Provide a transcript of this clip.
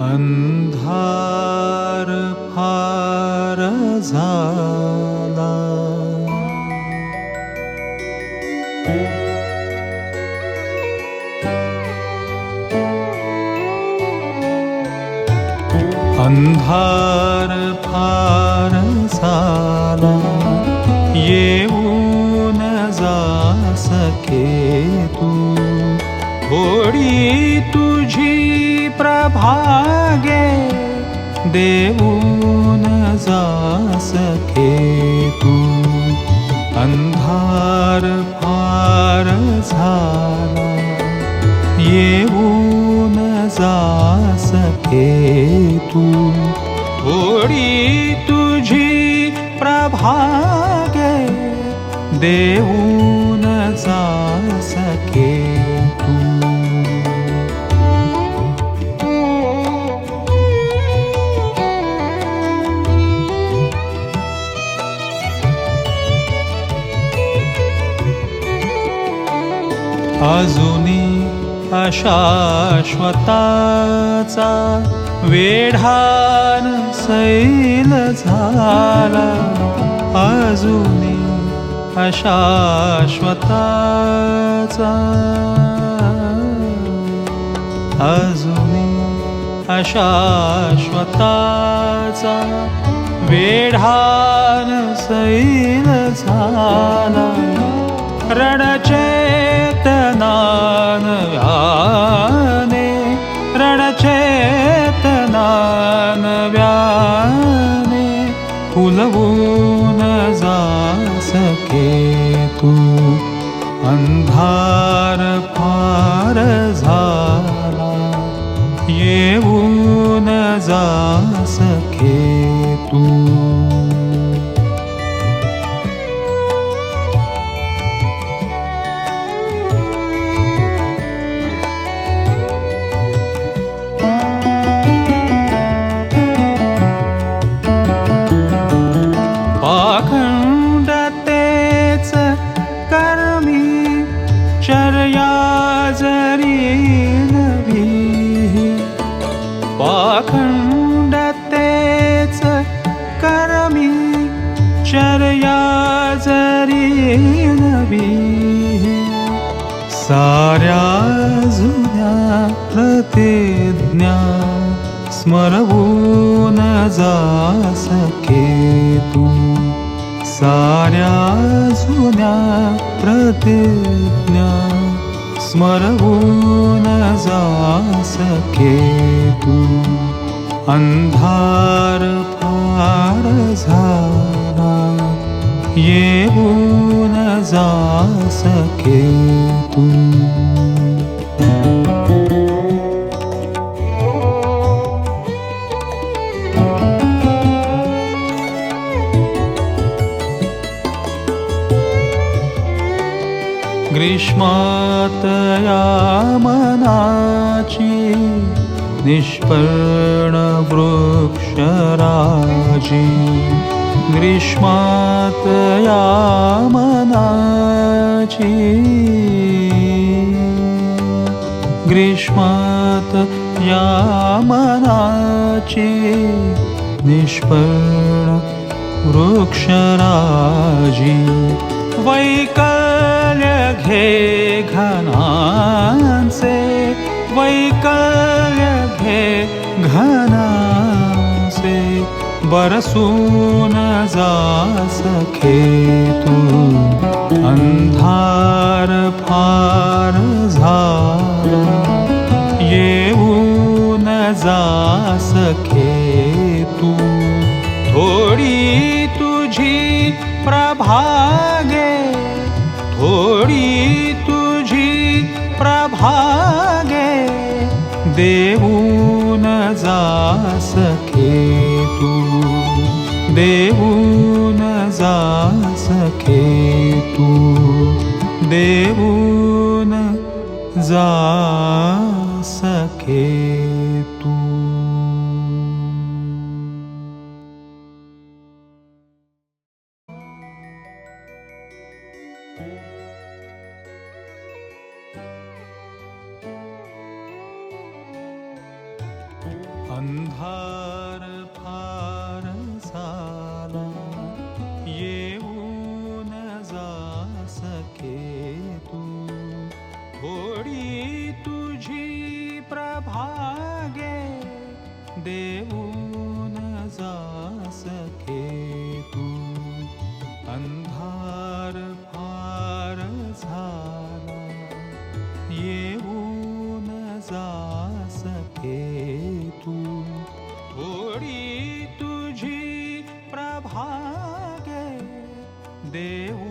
अंधार फार झाला. अंधार फार झाला. येऊन जा सके तू थोडी तुझी प्रभागे देऊन जासखे तू. अंधार फार झाला येऊन जासखे तू. थोडी तुझी प्रभागे देऊन जा अजुनी अशाश्वताचा वेढान सैल झाला. अजुनी अशाश्वताचा अजुनी अशाश्वताचा वेढान सैल झाला. रण फुलवून जा सके तू अंधार फार झाला येऊन जा सके शर्या जरी नवी पाखंडतेच करमी शर्या जरी नवी साऱ्या जुन्या प्रतिज्ञा न जा सके तू साऱ्या जुन्या प्रतिज्ञा स्मरव न तू। सखे फार झाला ये न जा सखे तु। ग्रीष्मात या मनाची निष्पर्ण वृक्षराजी. ग्रीष्मात या मनाची ग्रीष्मात या मनाची निष्पर्ण वृक्षराजी. वैकल्य घे घनांचे वैकल्य घे घनांचे बरसून जा सखे तू अंधार फार झाला येऊन जा सखे तू थोडी तुझी प्रभागे थोडी तुझी प्रभागे देऊन जा सखे तू देऊन जा सखे तू देऊन जा सखे अंधार फार झाला येऊन जा सके तू थोडी तुझी प्रभागे देऊ तुझी प्रभागे देऊ